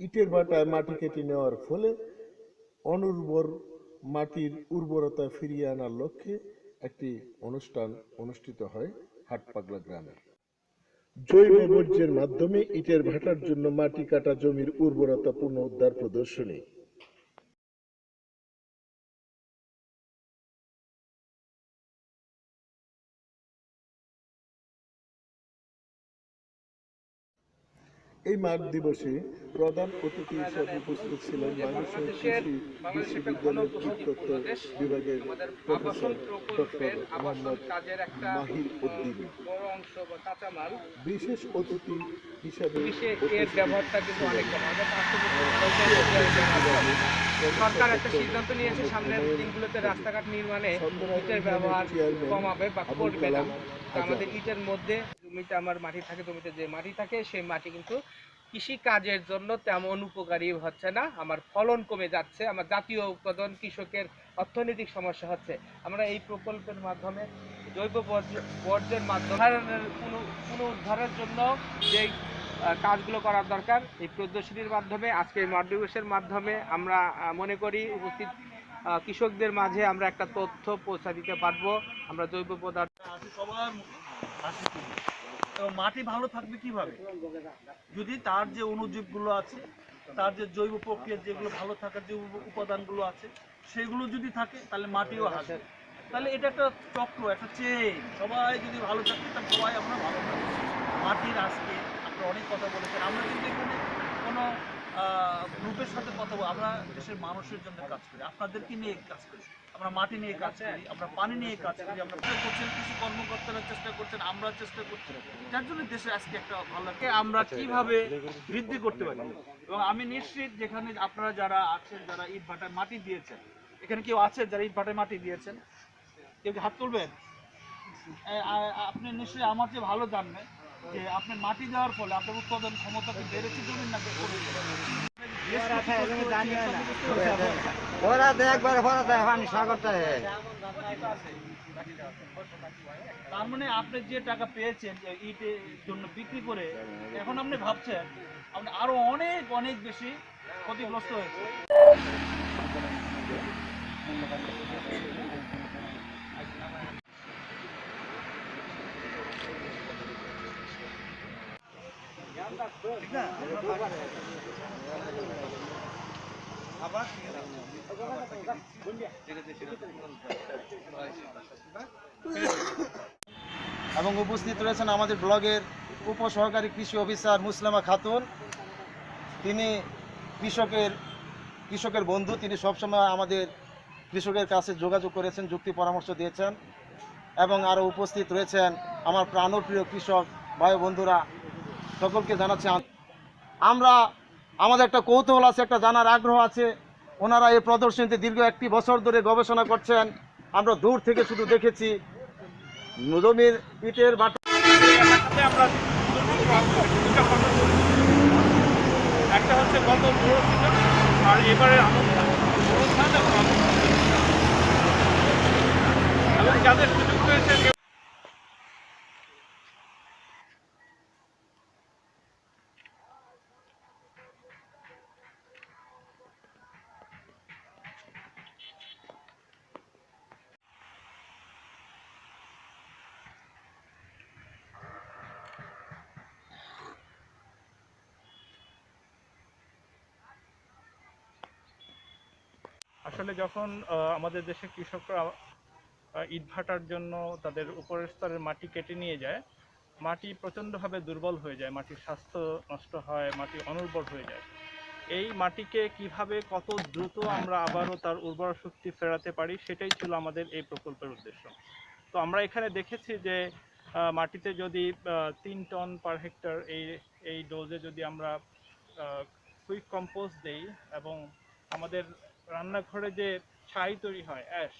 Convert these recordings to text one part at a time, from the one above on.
ইটের ভাটায় মাটি কেটে নেওয়ার ফলে অনুর্বর মাটির উর্বরতা ফিরিয়ে আনার লক্ষ্যে একটি অনুষ্ঠান অনুষ্ঠিত হয় হাটপাগলা গ্রামে। জৈব বর্জ্যের মাধ্যমে ইটের ভাটার জন্য মাটি কাটা জমির উর্বরতা পুনরুদ্ধার প্রদর্শনী। এই মাঘ দিবসে প্রধান অতিথি হিসেবে উপস্থিত ছিলেন বাংলাদেশের কৃষি বিশ্ববিদ্যালয়ের কীটতত্ত্ব বিভাগের প্রফেসর ডক্টর মোহাম্মদ কাজের একটা মাহির উদ্দিন। বিশেষ অতিথি হিসাবে সরকার একটা সিদ্ধান্ত নিয়েছে সামনের দিনগুলোতে রাস্তাঘাট নির্মাণে ব্যবহার কমাবে বা করবে না। আমাদের ইটের মধ্যে জমিতে আমার মাটি থাকে জমিতে যে মাটি থাকে সেই মাটি কিন্তু কৃষি কাজের জন্য তেমন উপকারী হচ্ছে না। আমার ফলন কমে যাচ্ছে আমার জাতীয় উৎপাদন কৃষকের অর্থনৈতিক সমস্যা হচ্ছে। আমরা এই প্রকল্পের মাধ্যমে জৈব বর্জ্যের মাধ্যমে পুনঃ- পুনরুদ্ধারের জন্য যেই আহ, কাজগুলো করার দরকার এই প্রদর্শনীর মাধ্যমে আজকে এই মাধ্যমে আমরা মনে করি উপস্থিত কৃষকদের মাঝে আমরা একটা তথ্য পৌঁছা দিতে পারব। আমরা জৈব পদার্থ হাসি। এবং মাটি ভালো থাকবে কীভাবে? যদি তার যে অণুজীবগুলো আছে, তার যে জৈব প্রক্রিয়া যেগুলো ভালো থাকার যে উপ- উপাদানগুলো আছে, সেগুলো যদি থাকে, তাহলে মাটিও হাসবে। তাহলে এটা একটা চক্র, একটা চেন সবাই যদি ভালো থাকে তাহলে সবাই আমরা ভালো থাকব। মাটির আজকে আপনারা অনেক কথা বলেছেন। আমরা কিন্তু এখানে কোনো গ্রুপের সাথে কথা বলি আমরা দেশের মানুষের জন্য কাজ করি আপনাদেরকে নিয়ে কাজ করি আমরা মাটি নিয়ে কাজ করি আমরা পানি নিয়ে কাজ করি আমরা করছেন কিছু কর্মকর্তারা চেষ্টা করছেন আমরা চেষ্টা করছি। যার জন্য দেশে আজকে একটা ভালো আমরা কীভাবে বৃদ্ধি করতে পারি? এবং আমি নিশ্চিত যেখানে আপনারা যারা আছেন যারা ইট ভাটায় মাটি দিয়েছেন এখানে কেউ আছে যারা ইট ভাটায় মাটি দিয়েছেন? কেউ হাত তুলবেন? আপনি নিশ্চয়ই আমার চেয়ে ভালো জানবেন যে আপনি মাটি দেওয়ার ফলে আপনার উৎপাদন ক্ষমতা কি বেড়েছে জমির না তার মানে আপনি যে টাকা পেয়েছেন ইটের জন্য বিক্রি করে, এখন আপনি ভাবছেন, আপনি আরও অনেক অনেক বেশি ক্ষতিগ্রস্ত হয়েছে ঠিক না? এবং উপস্থিত রয়েছেন আমাদের ব্লগের উপসহকারী কৃষি অফিসার মুসলামা খাতুন। তিনি কৃষকের কৃষকের বন্ধু। তিনি সবসময় আমাদের কৃষকের কাছে যোগাযোগ করেছেন, যুক্তি পরামর্শ দিয়েছেন। এবং আরও উপস্থিত রয়েছেন আমার প্রাণপ্রিয় কৃষক ভাই বন্ধুরা। সকলকে জানাচ্ছি আমরা আমাদের একটা কৌতূহল আছে, একটা জানার আগ্রহ আছে ওনারা এই প্রদর্শনীতে দীর্ঘ একটি বছর ধরে গবেষণা করছেন আমরা দূর থেকে শুধু দেখেছি জমির ইটের বাটা। একটা হচ্ছে আর এবারে আসলে যখন আমাদের দেশে কৃষকরা ইটভাটার জন্য তাদের উপরের স্তরের মাটি কেটে নিয়ে যায়, মাটি প্রচণ্ডভাবে দুর্বল হয়ে যায়, মাটির স্বাস্থ্য নষ্ট হয়, মাটি অনুর্বর হয়ে যায়। এই মাটিকে কীভাবে কত দ্রুত আমরা আবারও তার উর্বর শক্তি ফেরাতে পারি, সেটাই ছিল আমাদের এই প্রকল্পের উদ্দেশ্য। তো আমরা এখানে দেখেছি যে মাটিতে যদি তিন টন পার হেক্টর এই এই ডোজে যদি আমরা কুইক কম্পোস্ট দেই এবং আমাদের রান্নাঘরে যে ছাই তৈরি হয়, অ্যাশ,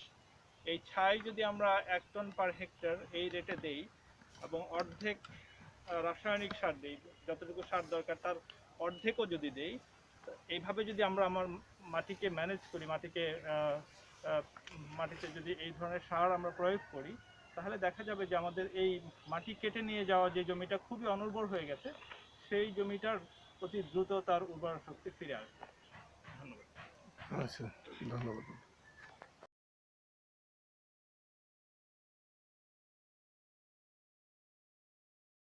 এই ছাই যদি আমরা এক টন পার হেক্টর এই রেটে দেই এবং অর্ধেক রাসায়নিক সার দিই, যতটুকু সার দরকার তার অর্ধেকও যদি দেই এইভাবে যদি আমরা আমার মাটিকে ম্যানেজ করি, মাটিকে মাটিতে যদি এই ধরনের সার আমরা প্রয়োগ করি, তাহলে দেখা যাবে যে আমাদের এই মাটি কেটে নিয়ে যাওয়া যে জমিটা খুবই অনুর্বর হয়ে গেছে, সেই জমিটার অতি দ্রুত তার উর্বর শক্তি ফিরে আসবে। আচ্ছা ধন্যবাদ।